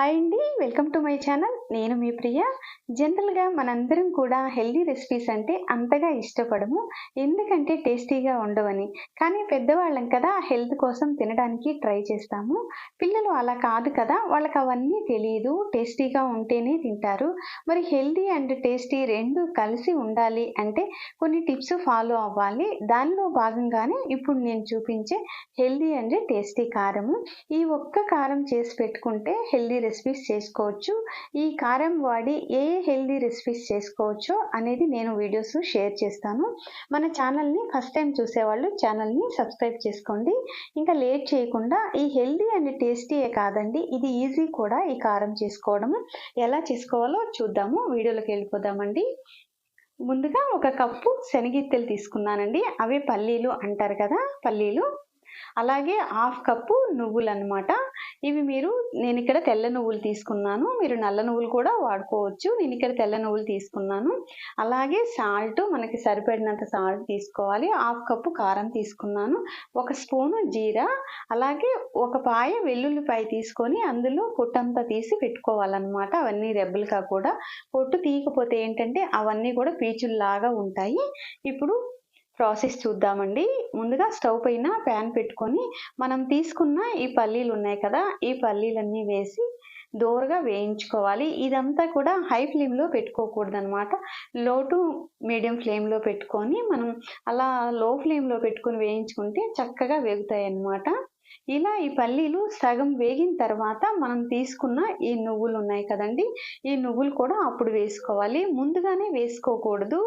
Hi అండి welcome to my channel. నేను మీ ప్రియ. జనరల్గా మనందరం కూడా హెల్దీ రెసిపీస్ అంటే అంతగా ఇష్టపడము ఎందుకంటే టేస్టీగా ఉండవని. కానీ పెద్దవాళ్ళం కదా హెల్త్ కోసం తినడానికి ట్రై చేస్తాము. పిల్లలు అలా కాదు కదా వాళ్ళకి అవన్నీ తెలియదు టేస్టీగా ఉంటేనే తింటారు. మరి హెల్దీ అండ్ టేస్టీ రెండు కలిసి ఉండాలి అంటే కొన్ని టిప్స్ ఫాలో అవ్వాలి. దానిలో భాగంగానే ఇప్పుడు నేను చూపించే హెల్దీ అండ్ టేస్టీ కారము. ఈ ఒక్క కారం చేసి పెట్టుకుంటే హెల్దీ రెసిపీస్ చేసుకోవచ్చు. ఈ కారం వాడి ఏ హెల్దీ రెసిపీస్ చేసుకోవచ్చో అనేది నేను వీడియోస్ షేర్ చేస్తాను. మన ఛానల్ని ఫస్ట్ టైం చూసేవాళ్ళు ఛానల్ని సబ్స్క్రైబ్ చేసుకోండి. ఇంకా లేట్ చేయకుండా ఈ హెల్దీ అండ్ టేస్టీయే కాదండి ఇది ఈజీ కూడా ఈ కారం చేసుకోవడం ఎలా చేసుకోవాలో చూద్దాము. వీడియోలోకి వెళ్ళిపోదామండి. ముందుగా ఒక కప్పు శనగిత్తెలు తీసుకున్నానండి. అవే పల్లీలు అంటారు కదా పల్లీలు. అలాగే హాఫ్ కప్పు నువ్వులు అనమాట ఇవి మీరు నేను ఇక్కడ తెల్ల నువ్వులు తీసుకున్నాను. మీరు నల్ల నువ్వులు కూడా వాడుకోవచ్చు. నేను ఇక్కడ తెల్ల నువ్వులు తీసుకున్నాను. అలాగే సాల్ట్ మనకి సరిపడినంత సాల్ట్ తీసుకోవాలి. హాఫ్ కప్పు కారం తీసుకున్నాను. ఒక స్పూను జీరా అలాగే ఒక పాయ వెల్లుల్లిపాయ తీసుకొని అందులో పొట్టంతా తీసి పెట్టుకోవాలన్నమాట. అవన్నీ రెబ్బలుగా కూడా. పొట్టు తీయకపోతే ఏంటంటే అవన్నీ కూడా పీచుల్లాగా ఉంటాయి. ఇప్పుడు ప్రాసెస్ చూద్దామండి. ముందుగా స్టవ్ పైన ప్యాన్ పెట్టుకొని మనం తీసుకున్న ఈ పల్లీలు ఉన్నాయి కదా ఈ పల్లీలన్నీ వేసి దోరగా వేయించుకోవాలి. ఇదంతా కూడా హై ఫ్లేమ్లో పెట్టుకోకూడదు అనమాట లో టు మీడియం ఫ్లేమ్లో పెట్టుకొని మనం అలా లో ఫ్లేమ్లో పెట్టుకొని వేయించుకుంటే చక్కగా వేగుతాయి అన్నమాట ఇలా ఈ పల్లీలు సగం వేగిన తర్వాత మనం తీసుకున్న ఈ నువ్వులు ఉన్నాయి కదండి ఈ నువ్వులు కూడా అప్పుడు వేసుకోవాలి. ముందుగానే వేసుకోకూడదు.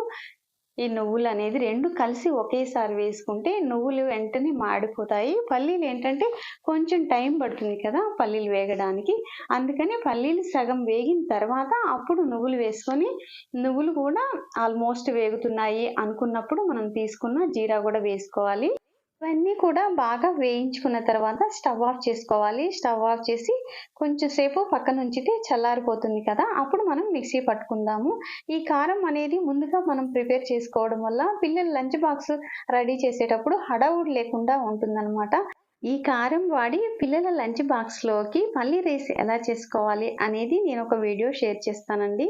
ఈ నువ్వులు అనేది రెండు కలిసి ఒకేసారి వేసుకుంటే నువ్వులు వెంటనే మాడిపోతాయి. పల్లీలు ఏంటంటే కొంచెం టైం పడుతుంది కదా పల్లీలు వేగడానికి. అందుకని పల్లీలు సగం వేగిన తర్వాత అప్పుడు నువ్వులు వేసుకొని నువ్వులు కూడా ఆల్మోస్ట్ వేగుతున్నాయి అనుకున్నప్పుడు మనం తీసుకున్న జీరా కూడా వేసుకోవాలి. ఇవన్నీ కూడా బాగా వేయించుకున్న తర్వాత స్టవ్ ఆఫ్ చేసుకోవాలి. స్టవ్ ఆఫ్ చేసి కొంచెం సేపు పక్కన ఉంచితే చల్లారిపోతుంది కదా. అప్పుడు మనం మిక్సీ పట్టుకుందాము. ఈ కారం అనేది ముందుగా మనం ప్రిపేర్ చేసుకోవడం వల్ల పిల్లలు లంచ్ బాక్స్ రెడీ చేసేటప్పుడు హడావుడి లేకుండా ఉంటుందన్నమాట. ఈ కారం వాడి పిల్లల లంచ్ బాక్స్లోకి మళ్ళీ రైస్ ఎలా చేసుకోవాలి అనేది నేను ఒక వీడియో షేర్ చేస్తానండి.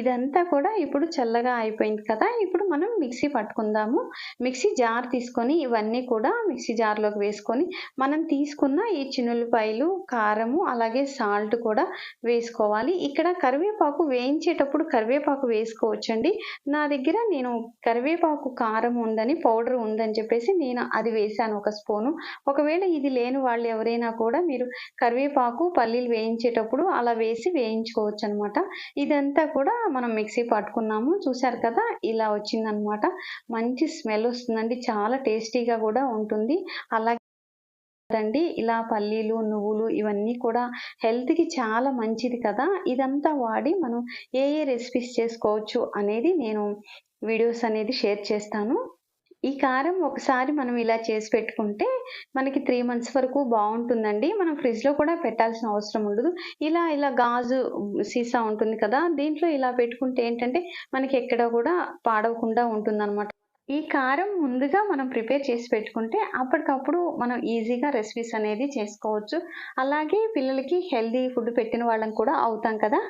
ఇదంతా కూడా ఇప్పుడు చల్లగా అయిపోయింది కదా ఇప్పుడు మనం మిక్సీ పట్టుకుందాము. మిక్సీ జార్ తీసుకొని ఇవన్నీ కూడా మిక్సీ జార్లోకి వేసుకొని మనం తీసుకున్న ఈ చిన్నులపాయలు కారము అలాగే సాల్ట్ కూడా వేసుకోవాలి. ఇక్కడ కరివేపాకు వేయించేటప్పుడు కరివేపాకు వేసుకోవచ్చండి. నా దగ్గర నేను కరివేపాకు కారం ఉందని పౌడర్ ఉందని చెప్పేసి నేను అది వేసాను ఒక స్పూను. ఒకవేళ ఇది లేని వాళ్ళు ఎవరైనా కూడా మీరు కరివేపాకు పల్లీలు వేయించేటప్పుడు అలా వేసి వేయించుకోవచ్చు అనమాట ఇదంతా కూడా మనం మిక్సీ పట్టుకున్నాము. చూసారు కదా ఇలా వచ్చిందనమాట. మంచి స్మెల్ వస్తుందండి. చాలా టేస్టీగా కూడా ఉంటుంది. అలాగే అండి ఇలా పల్లీలు నువ్వులు ఇవన్నీ కూడా హెల్త్కి చాలా మంచిది కదా. ఇదంతా వాడి మనం ఏ ఏ రెసిపీస్ చేసుకోవచ్చు అనేది నేను వీడియోస్ అనేది షేర్ చేస్తాను. ఈ కారం ఒకసారి మనం ఇలా చేసి పెట్టుకుంటే మనకి త్రీ మంత్స్ వరకు బాగుంటుందండి. మనం ఫ్రిడ్జ్లో కూడా పెట్టాల్సిన అవసరం ఉండదు. ఇలా ఇలా గాజు సీసా ఉంటుంది కదా దీంట్లో ఇలా పెట్టుకుంటే ఏంటంటే మనకి ఎక్కడ కూడా పాడవకుండా ఉంటుందన్నమాట. ఈ కారం ముందుగా మనం ప్రిపేర్ చేసి పెట్టుకుంటే అప్పటికప్పుడు మనం ఈజీగా రెసిపీస్ అనేది చేసుకోవచ్చు. అలాగే పిల్లలకి హెల్దీ ఫుడ్ పెట్టిన వాళ్ళం కూడా అవుతాం కదా.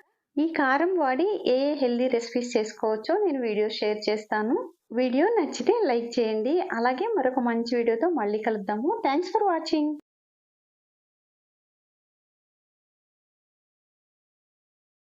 ఈ కారం వాడి ఏ ఏ హెల్దీ రెసిపీస్ చేసుకోవచ్చో నేను వీడియో షేర్ చేస్తాను. వీడియో నచ్చితే లైక్ చేయండి. అలాగే మరొక మంచి వీడియోతో మళ్ళీ కలుద్దాము. Thanks for watching